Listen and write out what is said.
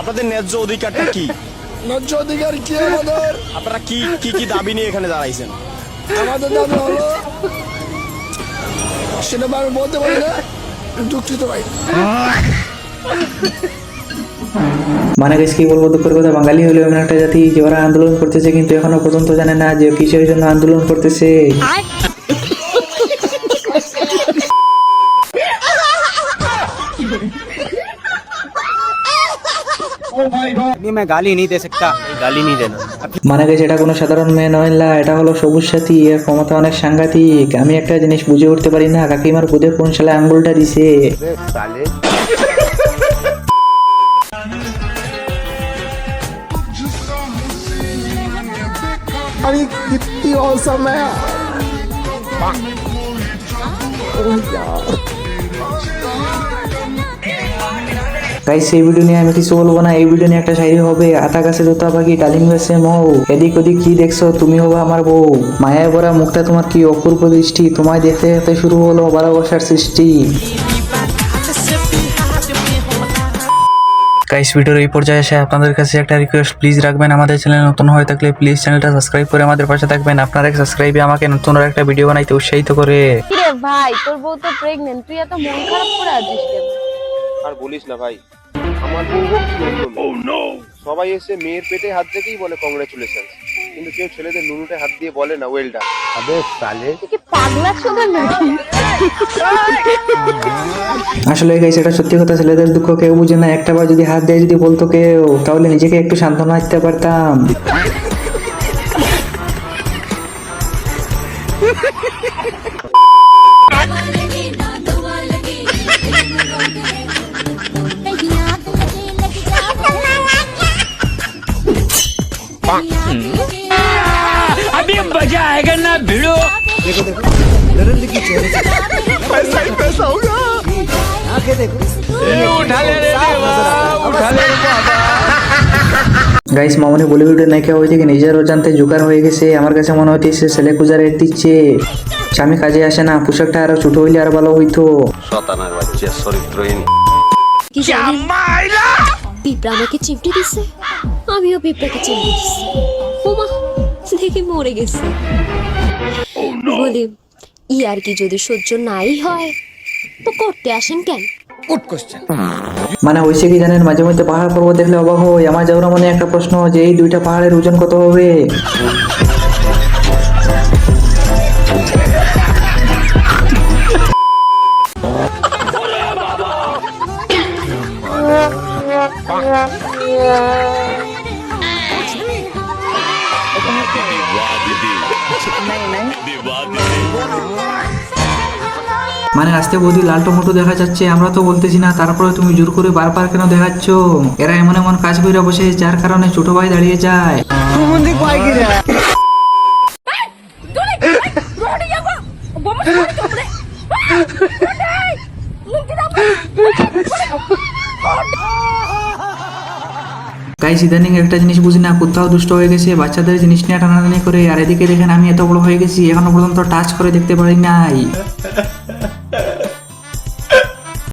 আপনাদের ন্যায্য অধিকারটা কি? ন্যায্য অধিকার কি আমাদের? আপনারা কি কি কি দাবি নিয়ে এখানে দাঁড়াইছেন? আমাদের দাবি হলো সেটা আমি বলতে পারি না দুঃখিত ভাই। মানে গেছে কি বলব দুঃখের কথা? বাঙালি হলেও এমন একটা জাতি যে ওরা আন্দোলন করতেছে কিন্তু এখনও পর্যন্ত জানে না যে কিসের জন্য আন্দোলন করতেছে। नहीं मैं गाली नहीं दे सकता গালি নিয়ে দেন মানে গেছে এটা কোনো সাধারণ মেয়ে নয় না এটা হলো সবুজ সাথী এর ক্ষমতা অনেক সাংঘাতিক আমি একটা জিনিস বুঝে উঠতে পারি না কাকিমার বুধে কোন সালে আঙ্গুলটা দিছে अरे कितनी औसम है গাইস এই ভিডিও নিয়ে আমি কিছু বলব না। এই ভিডিও নিয়ে একটা শায়রি হবে আতা গাছে জোতা পাখি ডালিম গাছে মৌ। এদিক ওদিক কি দেখছ? তুমি হবে আমার বউ। মায়ায় ভরা মুখটা তোমার কি অপূর্ব দৃষ্টি? তোমায় দেখতে দেখতে শুরু হলো ভালোবাসার সৃষ্টি। গাইস ভিডিওর এই পর্যায়ে এসে আপনাদের কাছে একটা রিকোয়েস্ট প্লিজ রাখবেন। আমাদের চ্যানেল নতুন হয়ে থাকলে প্লিজ চ্যানেলটা সাবস্ক্রাইব করে আমাদের পাশে থাকবেন। আপনার এক সাবস্ক্রাইবে আমাকে নতুন আর একটা ভিডিও বানাইতে উৎসাহিত করে। কিরে ভাই তোর বউ তো প্রেগনেন্ট তুই এত মন খারাপ করে আছিস কেন? আর বলিস না ভাই আমার বউ হোক মেয়ে। সবাই এসে মেয়ের পেটে হাত রেখেই বলে কংগ্রেচুলেশন কিন্তু কেউ ছেলেদের নুনুটে হাত দিয়ে বলে না ওয়েল ডান তুই কি পাগলা চোদা নাকি? আসলে গাইস এটা সত্যি কথা ছেলেদের দুঃখ কেউ বুঝে না। একটা বার যদি হাত দিয়ে যদি বলতো কেউ তাহলে নিজেকে একটু সান্ত্বনা দিতে পারতাম। গাইস মামনি বলিউডের নায়িকা হয়ে থেকে নিজের অজান্তে জোগাড় হয়ে গেছে আমার কাছে মনে হইতেছে ছেলে খুঁজার এর দিচ্ছে স্বামী কাজে আসে না পোশাকটা আরও ছোট হইলে আর ভালো হইতো কি জানি পিঁপড়া আমাকে চিমটি দিছে আমিও পিঁপড়াকে চিমটি দিছি দেখে মরে গেছে। বলি ই আর কি যদি সহ্য নাই হয় তো করতে আসেন কেন? মানে হয়েছে কি জানেন মাঝে মধ্যে পাহাড় পর্বত দেখলে অবাক হয় আমার যাওয়ার মনে একটা প্রশ্ন যে এই দুইটা পাহাড়ের ওজন কত হবে? মানে রাস্তায় বৌদি লাল টমেটো দেখা যাচ্ছে আমরা তো বলতেছি না তারপরে তুমি জোর করে বারবার কেন দেখাচ্ছ? এরা এমন এমন কাজ করে বসে যার কারণে ছোট ভাই দাঁড়িয়ে যায়। গাইস ইদানিং একটা জিনিস বুঝি না, কোথাও দুষ্ট হয়ে গেছে, বাচ্চাদের জিনিস নিয়ে টানাটানি করে, আর এদিকে দেখেন আমি এত বড় হয়ে গেছি, এখনও পর্যন্ত টাচ করে দেখতে পারি নাই।